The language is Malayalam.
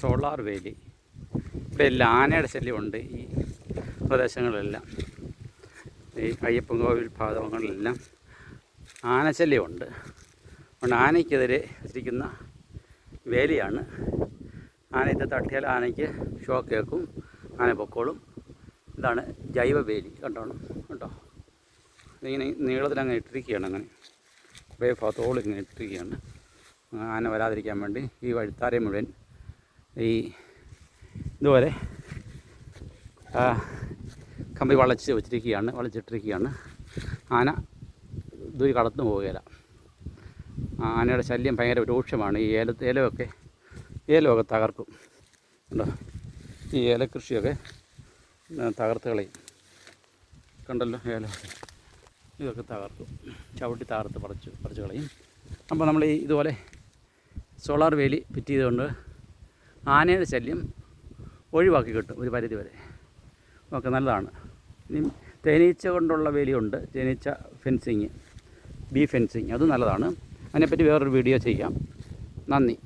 സോളാർ വേലി. ഇവിടെ എല്ലാം ആനയുടെ ശല്യമുണ്ട് ഈ പ്രദേശങ്ങളിലെല്ലാം. ഈ അയ്യപ്പൻ കോവിൽ ഭാഗങ്ങളിലെല്ലാം ആനശല്യമുണ്ട് അതുകൊണ്ട് ആനയ്ക്കെതിരെ വെച്ചിരിക്കുന്ന വേലിയാണ്. ആനയത്തെ തട്ടിയാൽ ആനയ്ക്ക് ഷോക്ക് കേൾക്കും. ആന പൊക്കോളും. ഇതാണ് ജൈവ വേലി. കണ്ടോണം. കേട്ടോ ഇതിങ്ങനെ നീളത്തിൽ അങ്ങ് ഇട്ടിരിക്കുകയാണ് അങ്ങനെ. കുറേ ഭാഗത്തോളം ഇങ്ങനെ ഇട്ടിരിക്കുകയാണ്. ആന വരാതിരിക്കാൻ വേണ്ടി ഈ വഴിത്താരെ മുഴുവൻ ഈ ഇതുപോലെ കമ്പി വളച്ച് വെച്ചിരിക്കുകയാണ് വളച്ചിട്ടിരിക്കുകയാണ്. ആന ദൂരി കടന്നു പോവുകയില്ല. ആനയുടെ ശല്യം ഭയങ്കര രൂക്ഷമാണ്. ഈ ഏല ഏലമൊക്കെ ഏലമൊക്കെ തകർക്കും. കണ്ടോ? ഈ ഏലക്കൃഷിയൊക്കെ തകർത്ത് കളയും. കണ്ടല്ലോ? ഏലം ഇതൊക്കെ തകർക്കും. ചവിട്ടി തകർത്ത് പറിച്ച് പറിച്ച് കളയും. അപ്പോൾ നമ്മൾ ഈ ഇതുപോലെ സോളാർ വേലി ഫിറ്റ് ചെയ്തുകൊണ്ട് ആനയുടെ ശല്യം ഒഴിവാക്കി കിട്ടും ഒരു പരിധി വരെ. ഒക്കെ നല്ലതാണ്. ഇനി തേനീച്ച കൊണ്ടുള്ള വേലിയുണ്ട്. തേനീച്ച ഫെൻസിങ് ബീ ഫെൻസിങ്. അതും നല്ലതാണ്. അതിനെപ്പറ്റി വേറൊരു വീഡിയോ ചെയ്യാം. നന്ദി.